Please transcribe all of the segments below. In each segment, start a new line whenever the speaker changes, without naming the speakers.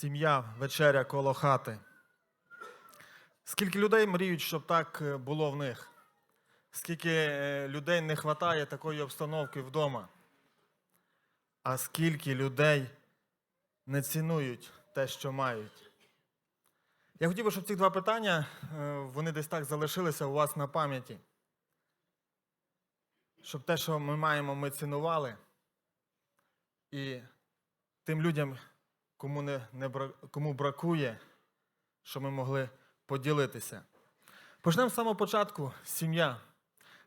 Сім'я, вечеря коло хати. Скільки людей мріють, щоб так е, було в них? Скільки е, людей не вистачає такої обстановки вдома? А скільки людей не цінують те, що мають? Я хотів би, щоб ці два питання е, вони десь так залишилися у вас на пам'яті. Щоб те, що ми маємо, ми цінували. І тим людям, кому, не, не, кому бракує, що ми могли поділитися. Почнемо з самого початку. Сім'я.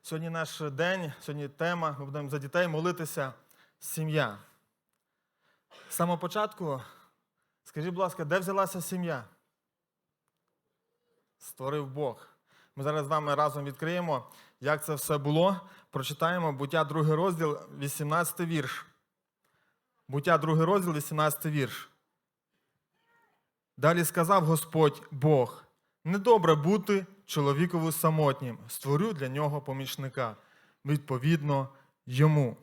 Сьогодні наш день, сьогодні тема. Ми будемо за дітей молитися. Сім'я. З самого початку, скажіть, будь ласка, де взялася сім'я? Створив Бог. Ми зараз з вами разом відкриємо, як це все було. Прочитаємо буття, другий розділ, 18 вірш. Буття, другий розділ, 18 вірш. Далі сказав Господь Бог: недобре бути чоловікові самотнім, створю для нього помічника, відповідно йому.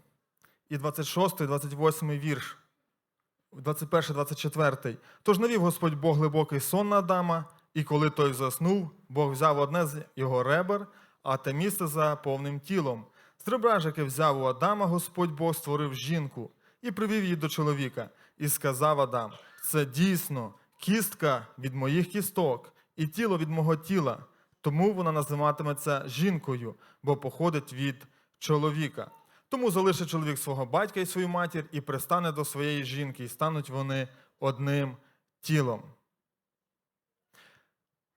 І 26, 28 вірш, 21, 24. Тож навів Господь Бог глибокий сон на Адама, і коли той заснув, Бог взяв одне з його ребер, а те місце за повним тілом. З ребра яке взяв у Адама, Господь Бог створив жінку і привів її до чоловіка, і сказав Адам: це дійсно кістка від моїх кісток, і тіло від мого тіла, тому вона називатиметься жінкою, бо походить від чоловіка. Тому залишить чоловік свого батька і свою матір і пристане до своєї жінки, і стануть вони одним тілом.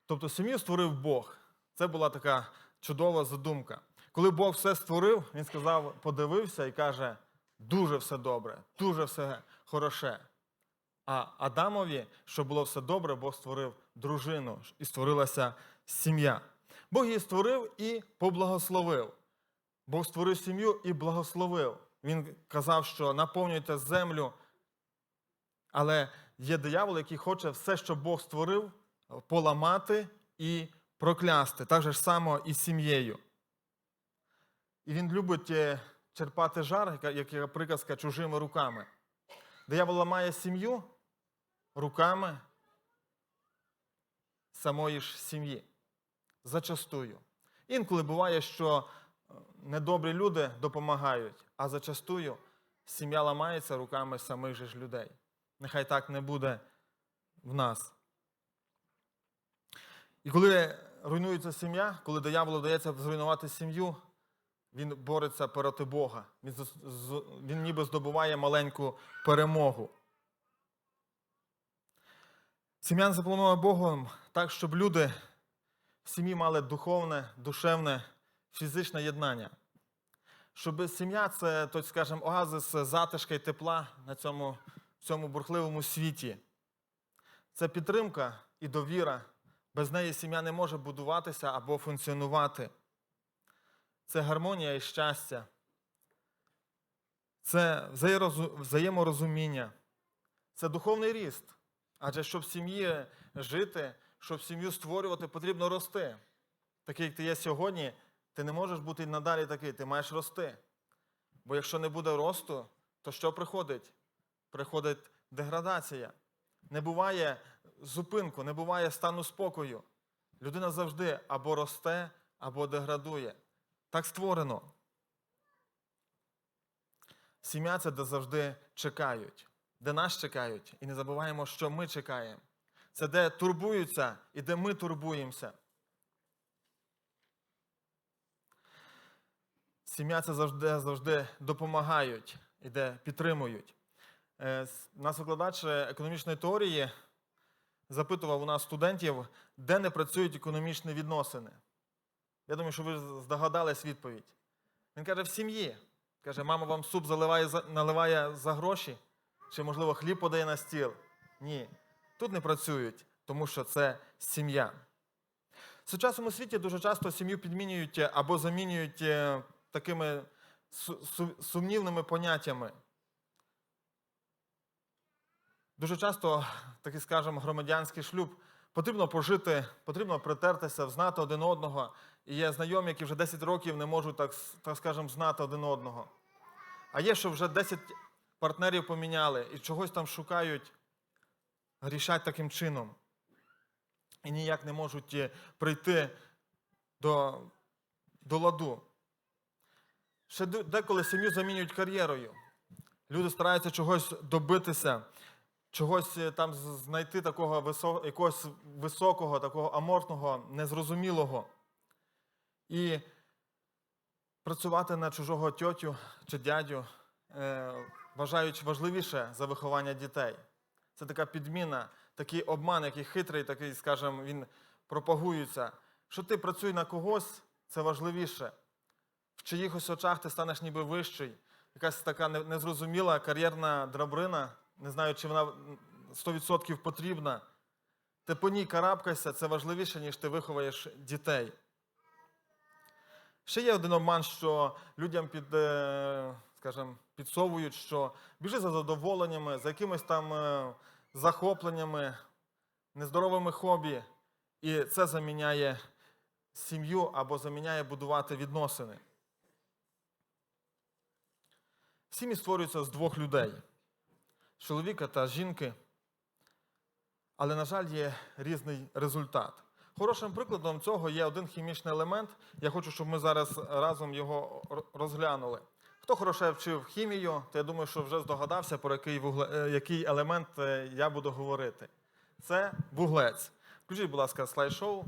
Тобто сім'ю створив Бог. Це була така чудова задумка. Коли Бог все створив, він сказав, подивився і каже: дуже все добре, дуже все хороше. А Адамові, щоб було все добре, Бог створив дружину і створилася сім'я. Бог її створив і поблагословив. Бог створив сім'ю і благословив. Він казав, що наповнюйте землю. Але є диявол, який хоче все, що Бог створив, поламати і проклясти. Так же само і сім'єю. І він любить е, черпати жар, як приказка, чужими руками. Диявол ламає сім'ю руками самої ж сім'ї. Зачастую. Інколи буває, що е, недобрі люди допомагають, а зачастую сім'я ламається руками самих же ж людей. Нехай так не буде в нас. І коли руйнується сім'я, коли дияволу вдається зруйнувати сім'ю, він бореться проти Бога. Він, він ніби здобуває маленьку перемогу. Сім'я запланована Богом так, щоб люди в сім'ї мали духовне, душевне, фізичне єднання. Щоб сім'я це, то, скажімо, оазис затишка і тепла на цьому, цьому бурхливому світі. Це підтримка і довіра. Без неї сім'я не може будуватися або функціонувати. Це гармонія і щастя. Це взаєморозуміння. Це духовний ріст. Адже щоб в сім'ї жити, щоб сім'ю створювати, потрібно рости. Такий, як ти є сьогодні, ти не можеш бути надалі такий, ти маєш рости. Бо якщо не буде росту, то що приходить? Приходить деградація. Не буває зупинку, не буває стану спокою. Людина завжди або росте, або деградує. Так створено. Сім'я це де завжди чекають, де нас чекають. І не забуваємо, що ми чекаємо. Це де турбуються і де ми турбуємося. Сім'я це завжди, завжди допомагають і де підтримують. Е, Нас викладач е, економічної теорії запитував у нас студентів, де не працюють економічні відносини. Я думаю, що ви здогадались відповідь. Він каже, в сім'ї. Каже, мама вам суп заливає, наливає за гроші, чи, можливо, хліб подає на стіл. Ні. Тут не працюють, тому що це сім'я. В сучасному світі дуже часто сім'ю підмінюють е, або замінюють е, такими су- су- сумнівними поняттями. Дуже часто, такий, скажімо, громадянський шлюб потрібно пожити, потрібно притертися, знати один одного. І є знайомі, які вже 10 років не можуть, так, так скажемо, знати один одного. А є, що вже 10 партнерів поміняли і чогось там шукають грішать таким чином і ніяк не можуть е, прийти до, до ладу. Ще деколи сім'ю замінюють кар'єрою. Люди стараються чогось добитися, чогось е, там знайти такого висо- якогось високого, такого амортного, незрозумілого. І працювати на чужого тьотю чи дядю е, вважають важливіше за виховання дітей. Це така підміна, такий обман, який хитрий, такий, скажімо, він пропагується. Що ти працюй на когось, це важливіше. В чиїхось очах ти станеш ніби вищий. Якась така незрозуміла кар'єрна драбрина, не знаю, чи вона 100% потрібна. Ти по ній карабкайся, це важливіше, ніж ти виховаєш дітей. Ще є один обман, що людям під, е, скажімо, підсовують, що біжи за задоволеннями, за якимись там е, захопленнями, нездоровими хобі, і це заміняє сім'ю або заміняє будувати відносини. Сім'ї створюються з двох людей чоловіка та жінки, але, на жаль, є різний результат. Хорошим прикладом цього є один хімічний елемент. Я хочу, щоб ми зараз разом його розглянули. Хто хороше вчив хімію, то я думаю, що вже здогадався, про який, вугле... е, який елемент е, я буду говорити. Це вуглець. Включіть, будь ласка, слайд-шоу.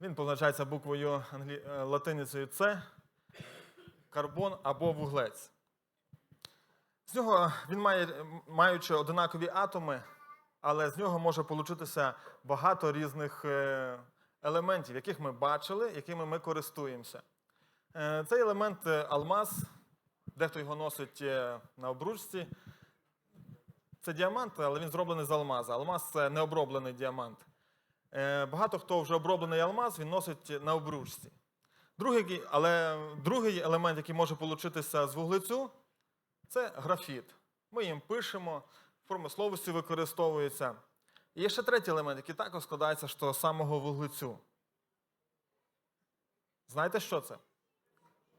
Він позначається буквою англі... е, латиницею С, карбон або вуглець. З нього він має, маючи одинакові атоми, але з нього може получитися багато різних елементів, яких ми бачили, якими ми користуємося. Е, Цей елемент е, алмаз, дехто його носить е, на обручці. Це діамант, але він зроблений з алмаза. Алмаз це необроблений діамант. Багато хто вже оброблений алмаз, він носить на обручці. Другий, але другий елемент, який може получитися з вуглецю, це графіт. Ми їм пишемо, в промисловості використовується. І є ще третій елемент, який також складається з того самого вуглецю. Знаєте, що це?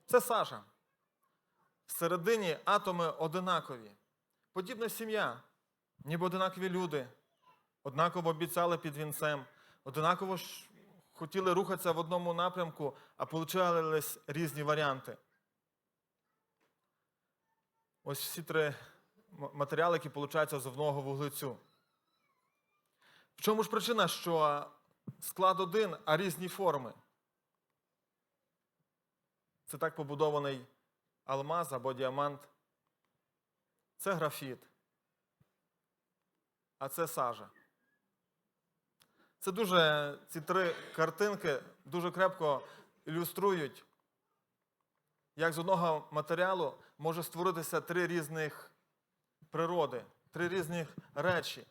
Це сажа. Всередині атоми одинакові. Подібна сім'я, ніби одинакові люди, однаково обіцяли під вінцем, однаково ж хотіли рухатися в одному напрямку, а получались різні варіанти. Ось всі три матеріали, які получаються з одного вуглецю. В чому ж причина, що склад один, а різні форми? Це так побудований алмаз або діамант. Це графіт. А це сажа. Це дуже, ці три картинки дуже крепко ілюструють, як з одного матеріалу може створитися три різних природи, три різних речі.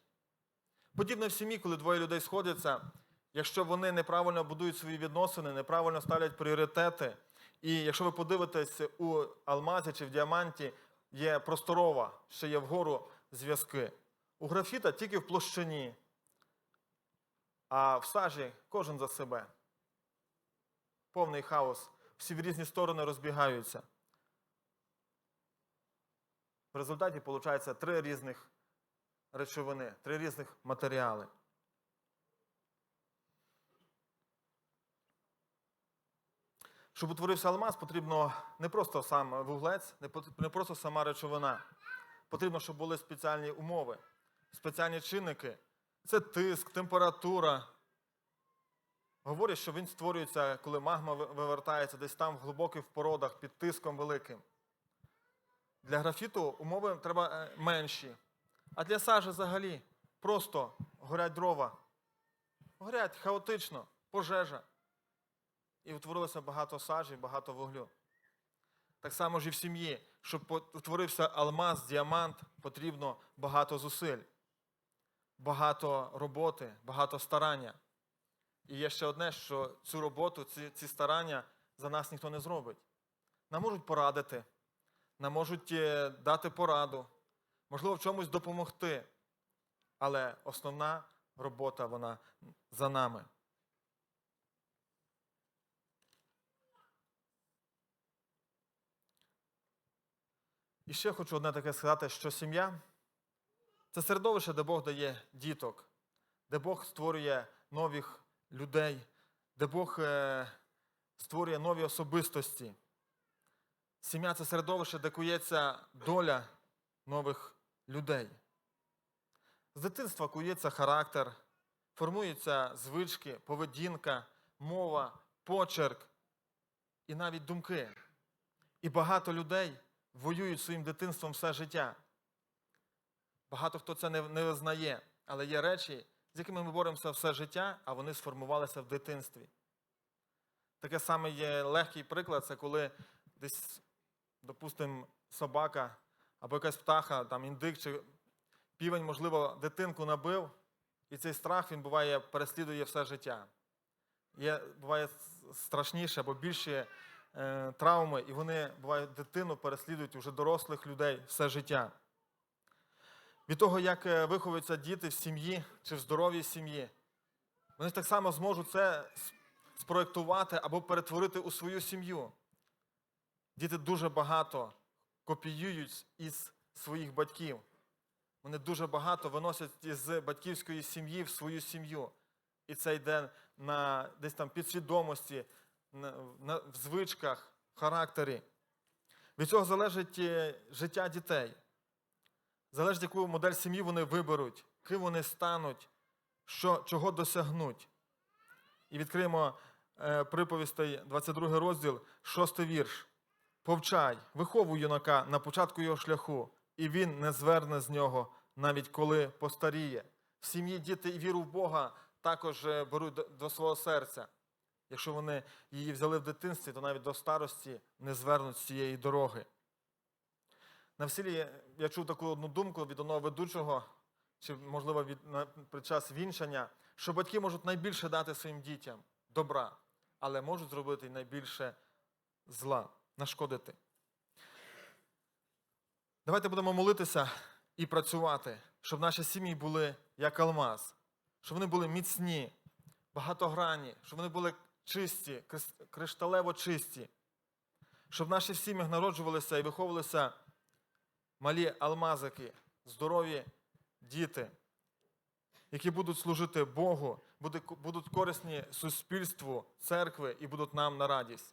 Подібно в сім'ї, коли двоє людей сходяться, якщо вони неправильно будують свої відносини, неправильно ставлять пріоритети, і якщо ви подивитесь у алмазі чи в діаманті, є просторова, ще є вгору зв'язки. У графіта тільки в площині, а в сажі кожен за себе. Повний хаос. Всі в різні сторони розбігаються. В результаті виходить три різних речовини, три різних матеріали. Щоб утворився алмаз, потрібно не просто сам вуглець, не просто сама речовина. Потрібно, щоб були спеціальні умови, спеціальні чинники. Це тиск, температура. Говорять, що він створюється, коли магма вивертається десь там в глибоких породах під тиском великим. Для графіту умови треба е, менші. А для сажі взагалі просто горять дрова. Горять хаотично, пожежа. І утворилося багато сажі, багато вуглю. Так само ж і в сім'ї. Щоб утворився алмаз, діамант, потрібно багато зусиль, багато роботи, багато старання. І є ще одне, що цю роботу, ці, ці старання за нас ніхто не зробить. Нам можуть порадити, нам можуть е, дати пораду, можливо, в чомусь допомогти. Але основна робота вона за нами. І ще хочу одне таке сказати, що сім'я Це середовище, де Бог дає діток, де Бог створює нових людей, де Бог е, створює нові особистості. Сім'я це середовище, де кується доля нових людей. З дитинства кується характер, формуються звички, поведінка, мова, почерк і навіть думки. І багато людей воюють своїм дитинством все життя. Багато хто це не, визнає, але є речі, з якими ми боремося все життя, а вони сформувалися в дитинстві. Таке саме є легкий приклад, це коли десь, допустимо, собака або якась птаха, там індик чи півень, можливо, дитинку набив, і цей страх він буває переслідує все життя. Є, буває страшніше або більші е, травми, і вони бувають дитину переслідують уже дорослих людей все життя. Від того, як е, виховуються діти в сім'ї чи в здоровій сім'ї, вони так само зможуть це спроектувати або перетворити у свою сім'ю. Діти дуже багато копіюють із своїх батьків. Вони дуже багато виносять із батьківської сім'ї в свою сім'ю. І це йде на десь там підсвідомості, в звичках, характері. Від цього залежить е, життя дітей. Залежить, яку модель сім'ї вони виберуть, ким вони стануть, що, чого досягнуть. І відкриємо е, приповістей 22 розділ, 6 вірш. Повчай, виховуй юнака на початку його шляху, і він не зверне з нього, навіть коли постаріє. В сім'ї діти і віру в Бога також е, беруть до свого серця. Якщо вони її взяли в дитинстві, то навіть до старості не звернуть з цієї дороги. На весіллі я чув таку одну думку від одного ведучого, чи, можливо, від, на, під час вінчання, що батьки можуть найбільше дати своїм дітям добра, але можуть зробити найбільше зла, нашкодити. Давайте будемо молитися і працювати, щоб наші сім'ї були як алмаз, щоб вони були міцні, багатогранні, щоб вони були чисті, кришталево чисті, щоб в наших сім'ях народжувалися і виховувалися малі алмазики, здорові діти, які будуть служити Богу, будуть корисні суспільству, церкви і будуть нам на радість.